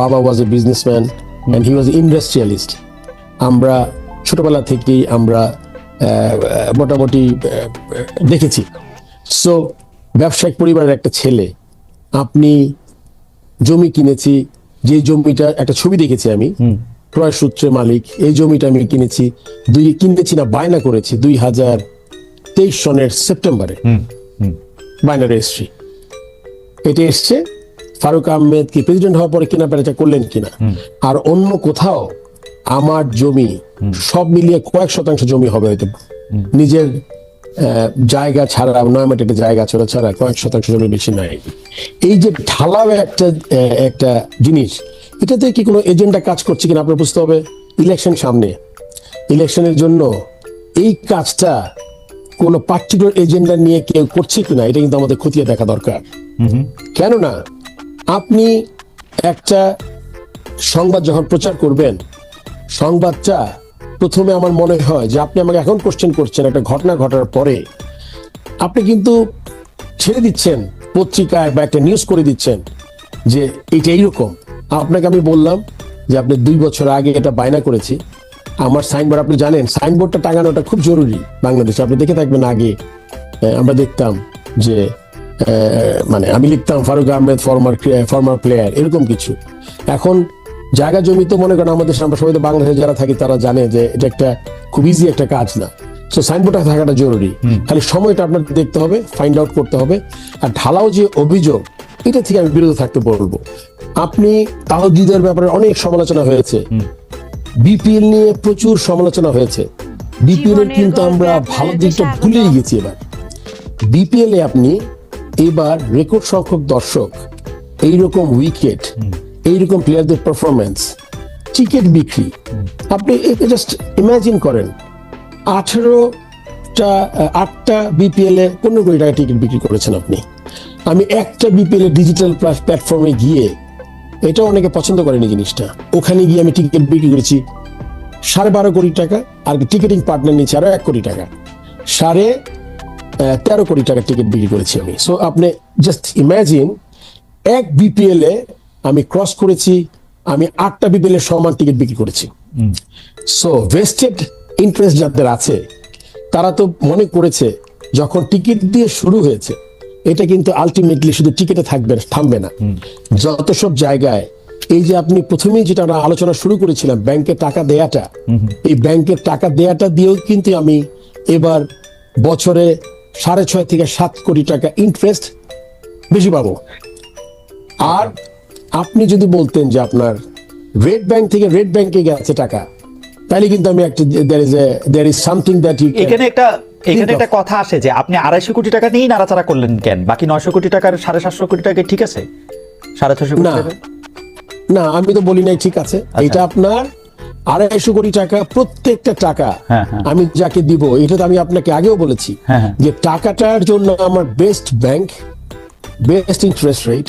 বাবা was a businessman and he was industrialist আমরা ছোটবেলা থেকেই আমরা মোটামুটি দেখেছি। সো ব্যবসায়িক পরিবারের একটা ছেলে আপনি জমি কিনেছি যে জমিটা একটা ছবি দেখেছি আমি ক্রয় সূত্রে মালিক এই জমিটা আমি কিনেছি দুই কিনেছি না বায়না করেছি দুই হাজার তেইশ সনের সেপ্টেম্বরে। বায়না রেজিস্ট্রি এটা এসছে ফারুক আহমেদ কি প্রেসিডেন্ট হওয়ার পরে কিনা বেচাটা করলেন কিনা? আর অন্য কোথাও আমার জমি সব মিলিয়ে কয়েক শতাংশ জমি হবে হয়তো। নিজের জায়গা ছাড়া নয়মাটিতে জায়গা ছাড়া ছাড়া কয়েক শতাংশ জমি বেশি নাই। এই যে ঢালাও একটা একটা জিনিস এটাতে কি কোনো এজেন্ডা কাজ করছে কিনা আপনার বুঝতে হবে? ইলেকশন সামনে। ইলেকশনের জন্য এই কাজটা কোনো পার্টিকুলার এজেন্ডা নিয়ে কেউ করছে কিনা এটা কিন্তু আমাদের খতিয়ে দেখা দরকার। কেননা আপনি একটা সংবাদ যখন প্রচার করবেন, সংবাদটা প্রথমে আমার মনে হয় যে আপনি আমাকে এখন কোশ্চেন করছেন, একটা ঘটনা ঘটার পরে। আপনি কিন্তু ছেড়ে দিচ্ছেন পত্রিকায় বা একটা নিউজ করে দিচ্ছেন যে এটা এইরকম। আপনাকে আমি বললাম যে আপনি দুই বছর আগে এটা বায়না করেছি। আমার সাইনবোর্ড আপনি জানেন সাইনবোর্ডটা টাঙানোটা খুব জরুরি বাংলাদেশে। আপনি দেখে থাকবেন আগে আমরা দেখতাম যে মানে আমি লিখতাম Faruk Ahmed former former player এরকম কিছু। এখন জায়গা জমি তো মনে করেন আমাদের আমরা সবাই তো বাংলাদেশে যারা থাকি তারা জানে যে এটা একটা খুব ইজি একটা কাজ না। সো সাইনবোর্ডটা থাকাটা জরুরি। খালি সময়টা আপনার দেখতে হবে ফাইন্ড আউট করতে হবে। আর ঢালাও যে অভিযোগ এটা থেকে আমি বিরত থাকতে বলব। আপনি তাহজিদের ব্যাপারে অনেক সমালোচনা হয়েছে। বিপিএল নিয়ে প্রচুর সমালোচনা হয়েছে। বিপিএল এর কিন্তু আমরা ভালো দিকটা ভুলেই গেছি এবার। বিপিএল এ আপনি এবার রেকর্ড সংখ্যক দর্শক এইরকম উইকেট এইরকম প্লেয়ারদের পারফরমেন্স টিকিট বিক্রি। আপনি জাস্ট ইমাজিন করেন আঠেরোটা আটটা বিপিএল এ পনেরো কোটি টাকা টিকিট বিক্রি করেছেন আপনি। আমি একটা বিপিএল ডিজিটাল প্ল্যাটফর্মে গিয়ে এটা অনেকে পছন্দ করেনি জিনিসটা। ওখানে গিয়ে আমি টিকিট বিক্রি করেছি সাড়ে বারো কোটি টাকা আর টিকিটিং পার্টনার নিচ্ছে আরও এক কোটি টাকা। সাড়ে তেরো কোটি টাকার টিকিট বিক্রি করেছি আমি। সো আপনি জাস্ট ইমাজিন এক বিপিএল এ আমি ক্রস করেছি আমি আটটা বিপিএল এর সমান টিকিট বিক্রি করেছি। সো ভেস্টেড ইন্টারেস্ট যাদের আছে তারা তো মনে করেছে যখন টিকিট দিয়ে শুরু হয়েছে এটা কিন্তু আলটিমেটলি শুধু টিকিটে থাকবে থামবে না। যত সব জায়গায় এই যে আপনি প্রথমেই যেটা আমরা আলোচনা শুরু করেছিলাম ব্যাংকে টাকা দেয়াটা এই ব্যাংকের টাকা দেয়াটা দিয়েও কিন্তু আমি এবার বছরে সাড়ে ছয় থেকে সাত কোটি টাকা ইন্টারেস্ট বেশি পাবো। আর আপনি যদি বলতেন যে আপনার রেড ব্যাংক থেকে রেড ব্যাংকে গেছে টাকা তাহলে কিন্তু আমি একটা is a there is something that এখানে একটা এখানে একটা কথা আসে যে আপনি আড়াইশো কোটি টাকা নিয়েই নাড়াচাড়া করলেন কেন? বাকি নয়শো কোটি টাকার সাড়ে সাতশো কোটি টাকা ঠিক আছে? সাড়ে ছশো কোটি না। টাকা? না আমি তো বলি নাই ঠিক আছে। এটা আপনার আড়াইশো কোটি টাকা প্রত্যেকটা টাকা হ্যাঁ, হ্যাঁ। আমি যাকে দিব এটা তো আমি আপনাকে আগেও বলেছি হ্যাঁ। যে টাকাটার জন্য আমার best bank best interest rate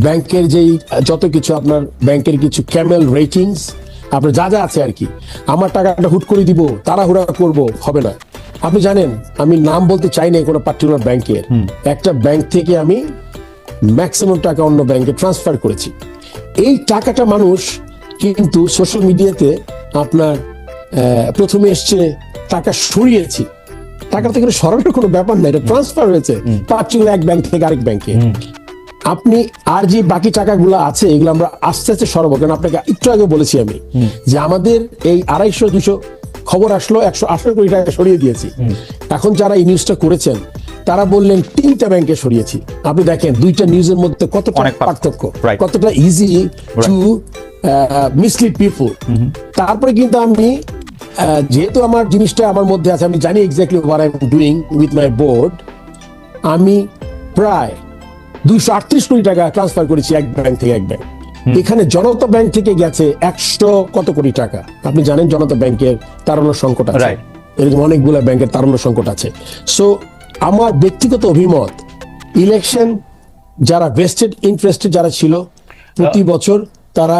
ব্যাংকের যেই যত কিছু আপনার ব্যাংকের কিছু ক্যামেল রেটিংস আপনার যা যা আছে আর কি আমার টাকাটা হুট করে দিব তাড়াহুড়া করব হবে না। আপনি জানেন আমি নাম বলতে চাই না কোনো পার্টিকুলার ব্যাংকের। একটা ব্যাংক থেকে আমি ম্যাক্সিমাম টাকা অন্য ব্যাংকে ট্রান্সফার করেছি। এই টাকাটা মানুষ কিন্তু সোশ্যাল মিডিয়াতে আপনার প্রথমে এসছে টাকা সরিয়েছি। টাকা থেকে সরানোর কোনো ব্যাপার নাই এটা ট্রান্সফার হয়েছে। পার্টিকুলার এক ব্যাংক থেকে আরেক ব্যাংকে আপনি আর যে বাকি টাকাগুলো আছে এগুলো আমরা আস্তে আস্তে সরাবো। কারণ আপনাকে একটু আগে বলেছি আমি যে আমাদের এই আড়াইশো দুশো খবর আসলো একশো আঠারো কোটি টাকা সরিয়ে দিয়েছি। এখন যারা এই নিউজটা করেছেন তারা বললেন তিনটা ব্যাংকে সরিয়েছি। আপনি দেখেন দুইটা নিউজের মধ্যে কতটা। পার্থক্য। কতটা ইজি টু মিসলিড পিপুল তারপরে কিন্তু আমি যেহেতু আমার জিনিসটা আমার মধ্যে আছে আমি জানি exactly what I am doing with my board আমি প্রায় দুইশো আটত্রিশ কোটি টাকা ট্রান্সফার করেছি এক ব্যাংক থেকে এক ব্যাংক এখানে জনতা ব্যাংক থেকে গেছে একশো কত কোটি টাকা। আপনি জানেন জনতা ব্যাংকের তারল্য সংকট আছে। এরকম অনেকগুলো ব্যাংকের তারল্য সংকট আছে। সো আমার ব্যক্তিগত অভিমত ইলেকশন যারা ভেস্টেড ইন্টারেস্টেড যারা ছিল প্রতি বছর তারা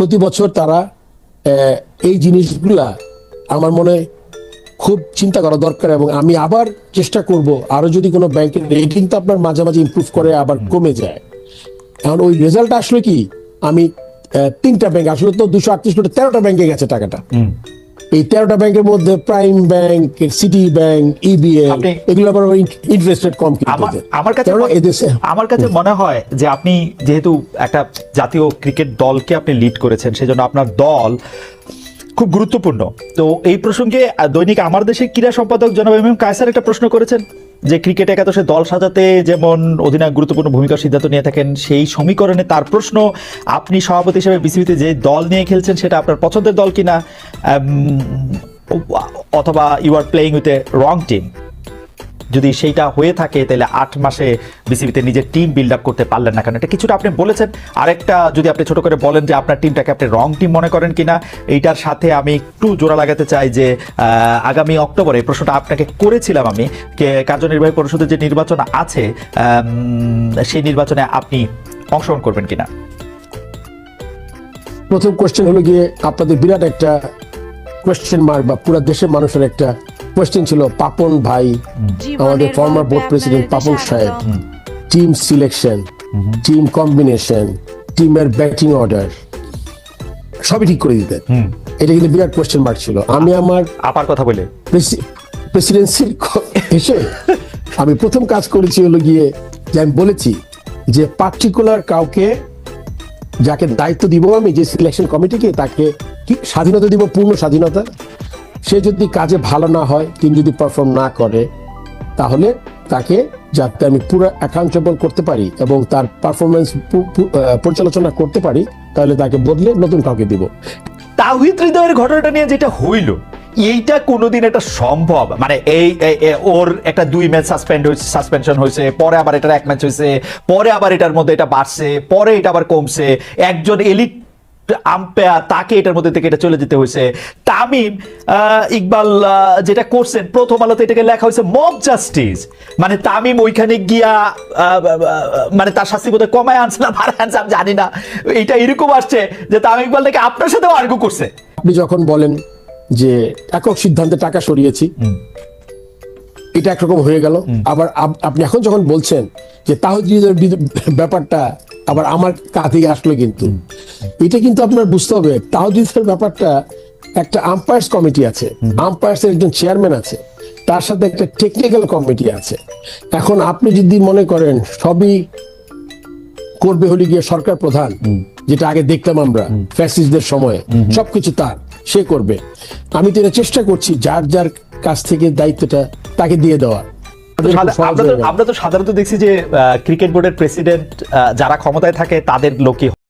প্রতি বছর তারা এই জিনিসগুলা আমার মনে খুব চিন্তা করা দরকার এবং আমি আবার চেষ্টা করব আরও যদি কোনো ব্যাংকের রেটিং তো আপনার মাঝে মাঝে ইম্প্রুভ করে আবার কমে যায়। এখন ওই রেজাল্ট আসলে কি? আমি তিনটা ব্যাংক আসলে তো দুশো আটত্রিশ কোটি তেরোটা ব্যাংকে গেছে টাকাটা। এই তেরোটা ব্যাংকের মধ্যে Prime Bank City Bank EBL এগুলো আবার ইন্টারেস্টেড কম আমার কাছে আমার কাছে মনে হয় যে আপনি যেহেতু একটা জাতীয় ক্রিকেট দলকে আপনি লিড করেছেন সেজন্য আপনার দল খুব গুরুত্বপূর্ণ। তো এই প্রসঙ্গে দৈনিক আমার দেশের ক্রীড়া সম্পাদক জনাব এম এম কায়সার একটা প্রশ্ন করেছেন। যে ক্রিকেট একাদশে দল সাজাতে যেমন অধিনায়ক গুরুত্বপূর্ণ ভূমিকা সিদ্ধান্ত নিয়ে থাকেন, সেই সমীকরণে তার প্রশ্ন, আপনি সভাপতি হিসেবে বিসিবিতে যে দল নিয়ে খেলছেন সেটা আপনার পছন্দের দল কিনা? অথবা you are playing with a wrong team যদি সেইটা হয়ে থাকে, তাহলে আট মাসে বিসিবিতে নিজের টিম বিল্ড আপ করতে পারলেন না কেন? এটা কিছুটা আপনি বলেছেন। আরেকটা যদি আপনি ছোট করে বলেন যে আপনার টিমটাকে আপনি রং টিম মনে করেন কিনা, এইটার সাথে আমি একটু জোড়া লাগাতে চাই যে আগামী অক্টোবরে, এই প্রশ্নটা আপনাকে করেছিলাম আমি কার্যনির্বাহী পরিষদের যে নির্বাচন আছে সেই নির্বাচনে আপনি অংশগ্রহণ করবেন কিনা? প্রথম কোশ্চেন হলো গিয়ে আপনাদের বিরাট একটা কোয়েশ্চেন মার্ক বা পুরো দেশের মানুষের একটা কোয়েশ্চেন ছিল পাপন ভাই আমাদের ফর্মার বোর্ড প্রেসিডেন্ট পাপন সাহেব। টিম সিলেকশন টিম কম্বিনেশন টিমের ব্যাটিং অর্ডার সবই ঠিক করে দিতেন। এটা কিন্তু বিরাট কোয়েশ্চেন মার্ক ছিল। আমি আমার আপার কথা বলে। প্রেসিডেন্সির এসে আমি প্রথম কাজ করেছি হলো গিয়ে যে আমি বলেছি যে পার্টিকুলার কাউকে যাকে দায়িত্ব দিব আমি যে সিলেকশন কমিটিকে তাকে কি স্বাধীনতা দিব পূর্ণ স্বাধীনতা? সে যদি কাজে ভালো না হয়, তিনি যদি পারফর্ম না করে, তাহলে তাকে যাতে আমি পুরো অ্যাকাউন্টেবল করতে পারি এবং তার পারফরমেন্স পর্যালোচনা করতে পারি, তাহলে তাকে বদলে নতুন কাউকে দিব। তাহিদ হৃদয়ের ঘটনাটা নিয়ে যেটা হইল, এইটা কোনোদিন এটা সম্ভব মানে এই ওর একটা দুই ম্যাচ সাসপেন্ড হয়েছে সাসপেনশন হয়েছে পরে আবার এটার এক ম্যাচ হয়েছে পরে আবার এটার মধ্যে এটা বাড়ছে, পরে এটা আবার কমছে, একজন এলিট আম্পায়ার তাকে এটার মধ্যে থেকে এটা চলে যেতে হয়েছে। তামিম ইকবাল যেটা করছেন প্রথম আলোতে এটাকে লেখা হয়েছে মব জাস্টিস। মানে তামিম ওইখানে গিয়া মানে তার শাস্তি বোধহয় কমায় আনছে না বাড়ায় আনছে আমি জানি না। এটা এরকম আসছে যে তামিম ইকবাল নাকি আপনার সাথেও আর্গু করছে। আপনি যখন বলেন যে একক সিদ্ধান্তে টাকা সরিয়েছি এটা একরকম হয়ে গেল। আবার আপনি এখন যখন বলছেন যে তাহজিদের ব্যাপারটা আবার আমার কাঁধে আসলো কিন্তু। এটা কিন্তু আপনার বুঝতে হবে তাহজিদের ব্যাপারটা একটা আম্পায়ার্স কমিটি আছে। আম্পায়ার্স এর একজন চেয়ারম্যান আছে। তার সাথে একটা টেকনিক্যাল কমিটি আছে। এখন আপনি যদি মনে করেন সবই করবে হলে গিয়ে সরকার প্রধান যেটা আগে দেখতাম আমরা ফ্যাসিস্টদের সময়ে সবকিছু তার সে করবে। আমি তো এটা চেষ্টা করছি যার যার কাছ থেকে দায়িত্বটা তাকে দিয়ে দেওয়া। আমরা তো সাধারণত দেখছি যে ক্রিকেট বোর্ডের প্রেসিডেন্ট যারা ক্ষমতায় থাকে তাদের লোকই